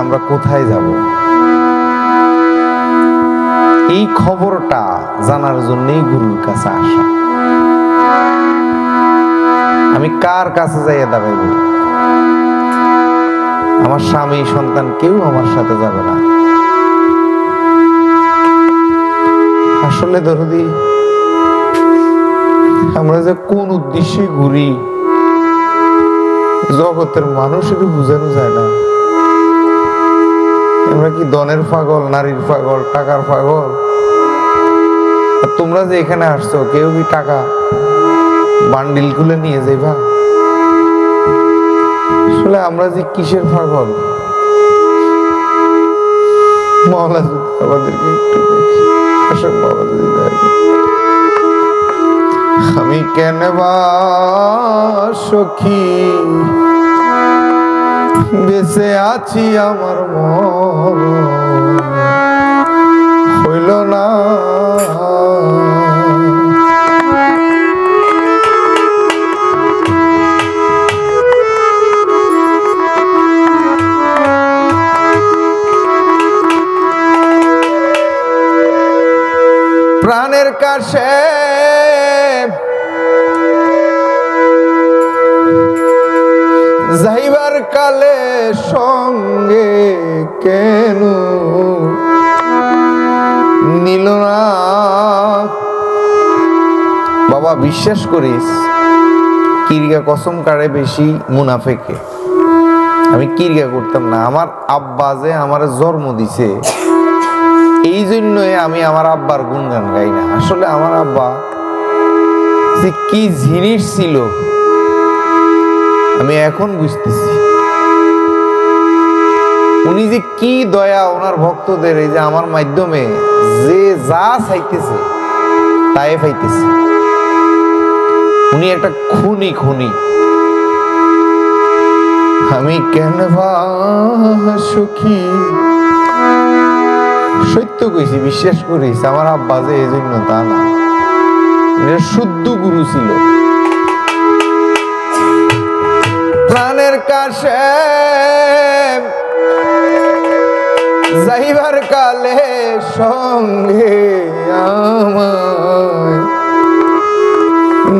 আমরা কোথায় যাব? এই খবরটা জানার জন্যই গুরুর কাছে আসা। আমি কার কাছে যাইয়া দাঁড়াইব? আমার স্বামী, সন্তান কেউ আমার সাথে যাবে না। আসলে দরদি, আমরা যে কোন উদ্দেশ্যে ঘুরি, জগতের মানুষের বোঝানো যায় না। আমরা কি দনের পাগল, নারীর পাগল, টাকার পাগল? তোমরা যে এখানে আসছো, কেউ কি টাকা বান্ডিল খুলে নিয়ে যাইবা? আসলে আমরা যে কিসের পাগল? মহলা আমাদেরকে একটু দেখি। যদি আমি কেন বা সখী? বেঁচে আছি আমার মন। হইল না। প্রাণের কাছে যাইবার কালে সঙ্গে কেন? নিল না বাবা, বিশ্বাস করিস কিরগা কসম কাড়ে বেশি মুনাফেকে। আমি কিরগা করতাম না। আমার আব্বা যে আমার জন্ম দিছে, এই জন্যই আমি আমার আব্বার গুণগান গাই না। আসলে আমার আব্বা যে কি জিনিস ছিল আমি এখন বুঝতেছি। উনি যে কি দয়া ওনার ভক্তদের, এই যে আমার মাধ্যমে যে যা চাইতেছে, তাই পাইতেছে। উনি একটা খুনি খুনি। আমি কেন সুখী? সত্য কইছি, বিশ্বাস করিস, আমার আব্বা যে এই জন্য তা না। শুদ্ধ গুরু ছিল। প্রাণের যাইবার কালে সঙ্গে আমায়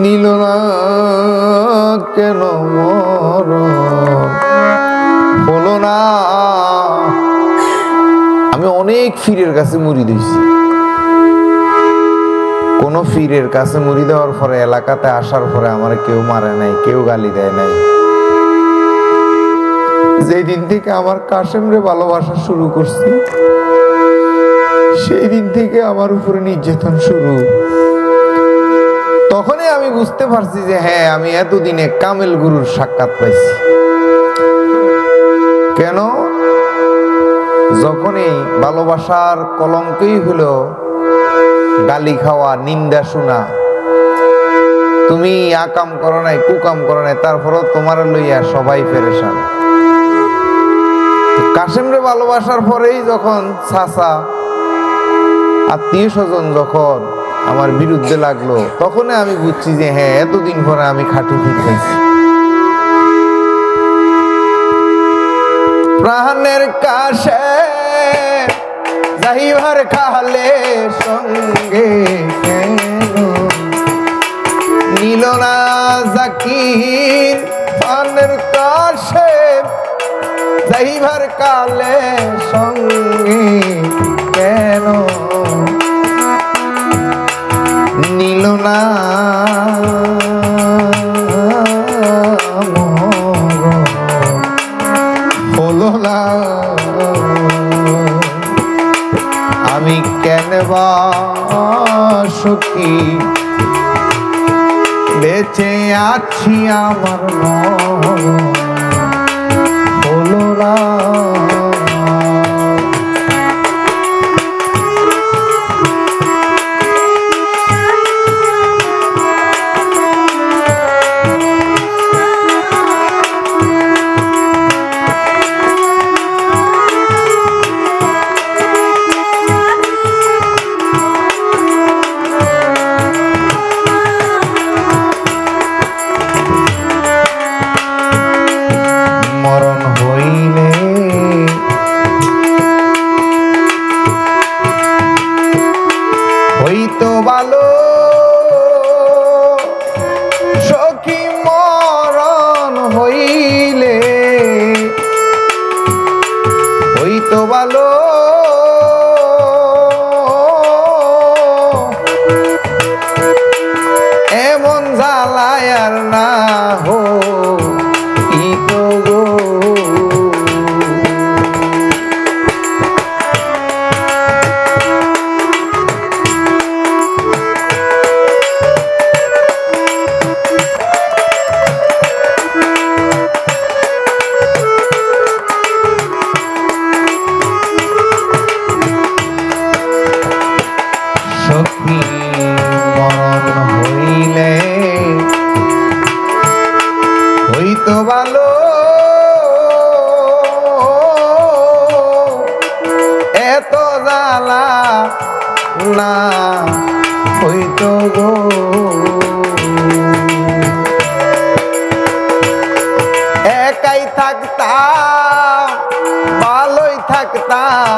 নিল না কেন মর হলো না। আমি অনেক ফিরের কাছে মুড়ি দিয়েছি। কোনো ফিরের কাছে মুড়ি দেওয়ার পরে এলাকাতে আসার পরে আমার কেউ মারে নাই, কেউ গালি দেয় নাই। যেই দিন থেকে আমার কাশেমরে ভালোবাসা শুরু করছি সেই দিন থেকে আমার উপরে নির্যাতন শুরু। তখনই আমি বুঝতে পারছি যে হ্যাঁ আমি এতদিনে কামেল গুরুর সাক্ষাৎ পাইছি। কেন? যখনই ভালোবাসার কলঙ্কই হলো গালি খাওয়া, নিন্দা শোনা, তুমি আকাম করো নাই, কুকাম করো নাই, তারপরও তোমার লইয়া সবাই পেরেশান। কাশেমরে ভালোবাসার পরেই যখন চাচা আত্মীয় স্বজন যখন আমার বিরুদ্ধে লাগল, তখনই আমি বুঝছি যে হ্যাঁ এতদিন পরে আমি খাটি ফিট প্রাণের কাশে যাইবার কালে সঙ্গে নিল না জাকির প্রাণের কাছে যাইবার কালে সঙ্গে কেন? নিল না হলো না। আমি কেন বা সুখী? বেঁচে আছি আমার মরণ হলো হইতো ভালো। সখী মরণ হইলে ভালো।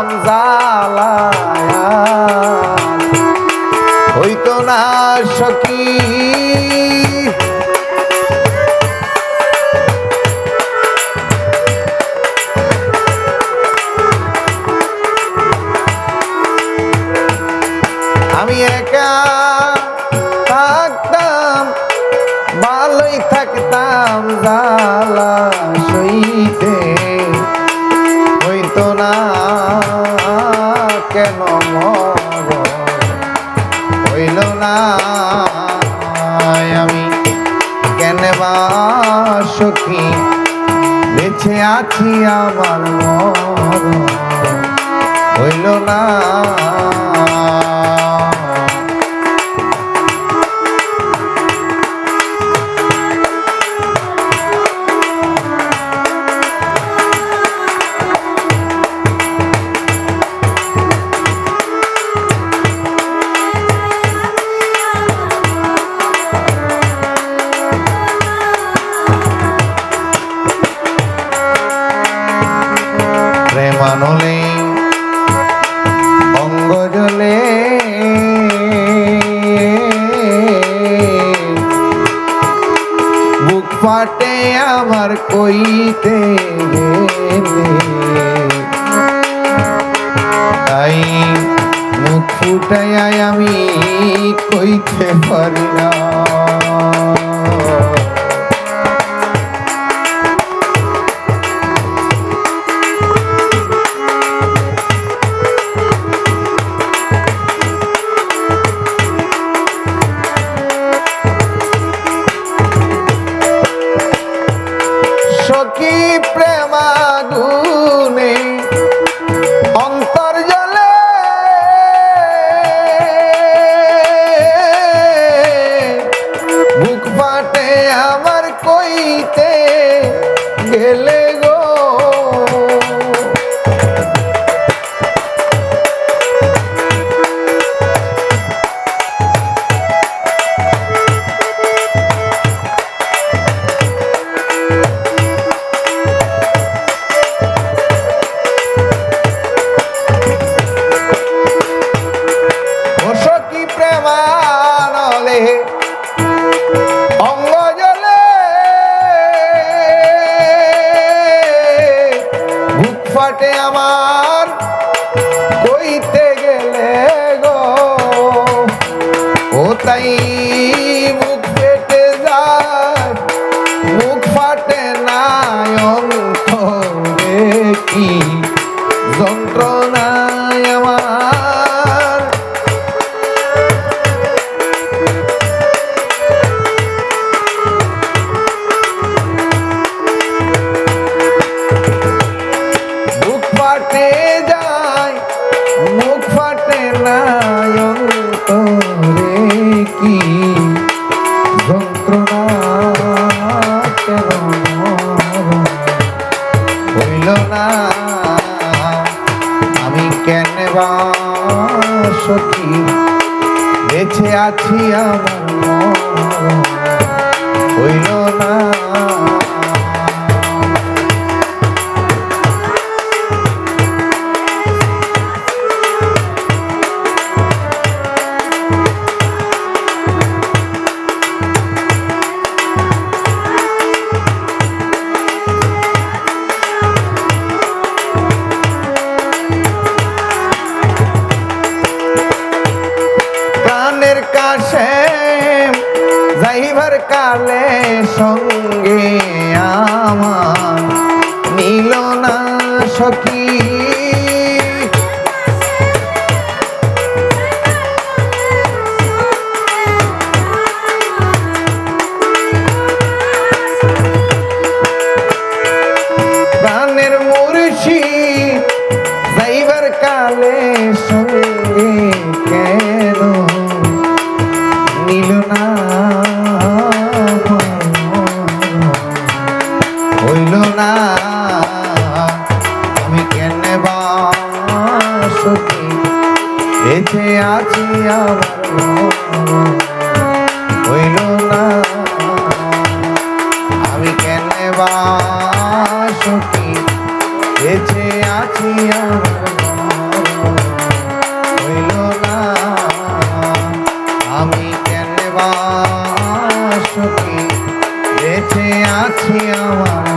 নাম জালায়া। হইতো না সখী। আমি একা থাকতাম ভালোই থাকতাম জালা আমি কেন বা সখী বেঁচে আছি আমার হইল না। আমার কইতে তাই মুখ ফুটাই আমি কইতে পারি না। সখী বেঁচে আছি আমার হইল না। কি আমি বেঁচে আমি কেন সুখী? বেঁচে আছি আমার